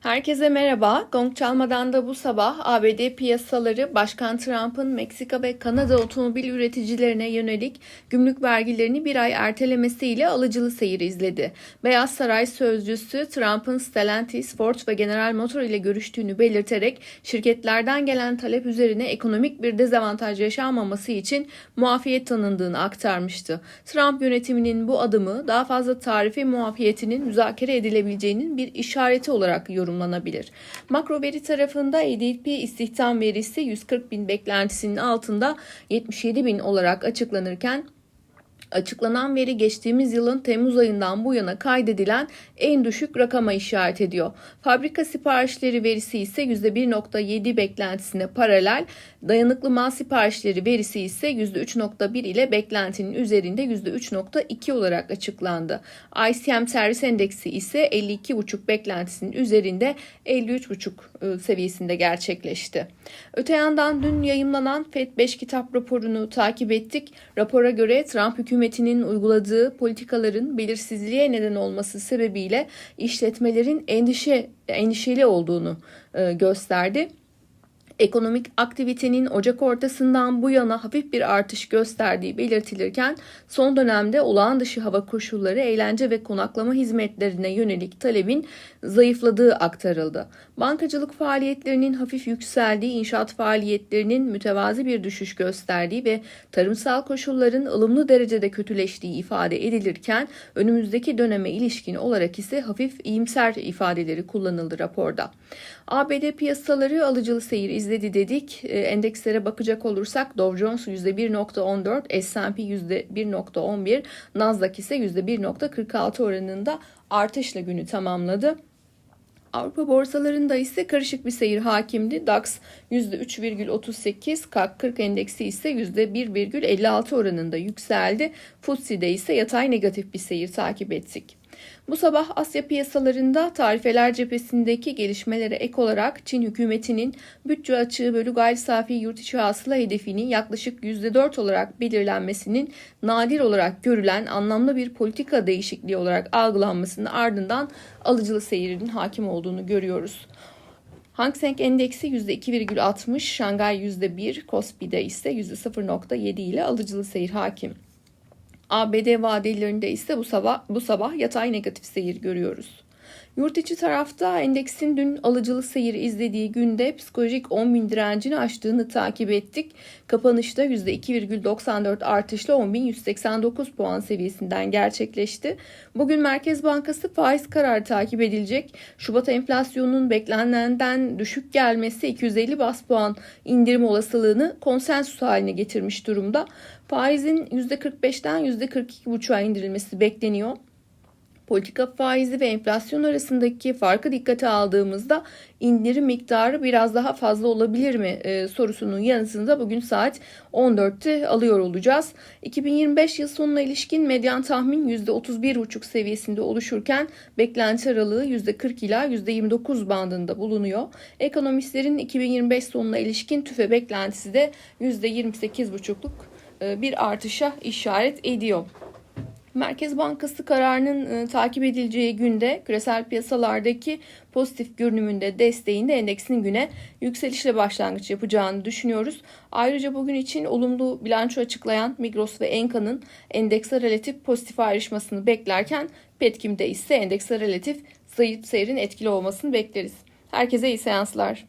Herkese merhaba. Gong çalmadan da bu sabah ABD piyasaları Başkan Trump'ın Meksika ve Kanada otomobil üreticilerine yönelik gümrük vergilerini bir ay ertelemesiyle alıcılı seyir izledi. Beyaz Saray sözcüsü Trump'ın Stellantis, Ford ve General Motor ile görüştüğünü belirterek şirketlerden gelen talep üzerine ekonomik bir dezavantaj yaşanmaması için muafiyet tanındığını aktarmıştı. Trump yönetiminin bu adımı daha fazla tarifi muafiyetinin müzakere edilebileceğinin bir işareti olarak yorumlandı yorumlanabilir. Makro veri tarafında ADP istihdam verisi 140 bin beklentisinin altında 77 bin olarak açıklanırken Açıklanan veri geçtiğimiz yılın Temmuz ayından bu yana kaydedilen en düşük rakama işaret ediyor. Fabrika siparişleri verisi ise %1.7 beklentisine paralel, dayanıklı mal siparişleri verisi ise %3.1 ile beklentinin üzerinde %3.2 olarak açıklandı. ICM servis endeksi ise 52.5 beklentisinin üzerinde 53.5 e, seviyesinde gerçekleşti. Öte yandan dün yayımlanan FED 5 kitap raporunu takip ettik. Rapora göre Trump hükümeti hükümetinin uyguladığı politikaların belirsizliğe neden olması sebebiyle işletmelerin endişe endişeli olduğunu e, gösterdi. Ekonomik aktivitenin Ocak ortasından bu yana hafif bir artış gösterdiği belirtilirken son dönemde olağan dışı hava koşulları eğlence ve konaklama hizmetlerine yönelik talebin zayıfladığı aktarıldı. Bankacılık faaliyetlerinin hafif yükseldiği, inşaat faaliyetlerinin mütevazi bir düşüş gösterdiği ve tarımsal koşulların ılımlı derecede kötüleştiği ifade edilirken önümüzdeki döneme ilişkin olarak ise hafif iyimser ifadeleri kullanıldı raporda. ABD piyasaları alıcılı seyir izledi dedik. E, endekslere bakacak olursak Dow Jones %1.14, S&P %1.11, Nasdaq ise %1.46 oranında artışla günü tamamladı. Avrupa borsalarında ise karışık bir seyir hakimdi. DAX %3,38, CAC 40 endeksi ise %1,56 oranında yükseldi. FTSE'de ise yatay negatif bir seyir takip ettik. Bu sabah Asya piyasalarında tarifeler cephesindeki gelişmelere ek olarak Çin hükümetinin bütçe açığı bölü gayri safi yurt içi hasıla hedefinin yaklaşık %4 olarak belirlenmesinin nadir olarak görülen anlamlı bir politika değişikliği olarak algılanmasının ardından alıcılı seyirinin hakim olduğunu görüyoruz. Hang Seng endeksi %2,60, Şangay %1, Kospi'de ise %0,7 ile alıcılı seyir hakim. ABD vadelerinde ise bu sabah, bu sabah yatay negatif seyir görüyoruz. Yurt içi tarafta endeksin dün alıcılı seyir izlediği günde psikolojik 10 bin direncini aştığını takip ettik. Kapanışta %2,94 artışla 10.189 puan seviyesinden gerçekleşti. Bugün Merkez Bankası faiz kararı takip edilecek. Şubat enflasyonunun beklenenden düşük gelmesi 250 bas puan indirim olasılığını konsensus haline getirmiş durumda. Faizin %45'ten %42,5'a indirilmesi bekleniyor politika faizi ve enflasyon arasındaki farkı dikkate aldığımızda indirim miktarı biraz daha fazla olabilir mi e, sorusunun yanıtında bugün saat 14'te alıyor olacağız. 2025 yıl sonuna ilişkin medyan tahmin %31,5 seviyesinde oluşurken beklenti aralığı %40 ila %29 bandında bulunuyor. Ekonomistlerin 2025 sonuna ilişkin tüfe beklentisi de %28,5'luk e, bir artışa işaret ediyor. Merkez Bankası kararının e, takip edileceği günde küresel piyasalardaki pozitif görünümünde desteğinde endeksin güne yükselişle başlangıç yapacağını düşünüyoruz. Ayrıca bugün için olumlu bilanço açıklayan Migros ve Enka'nın endekse relatif pozitif ayrışmasını beklerken Petkim'de ise endekse relatif zayıf seyrin etkili olmasını bekleriz. Herkese iyi seanslar.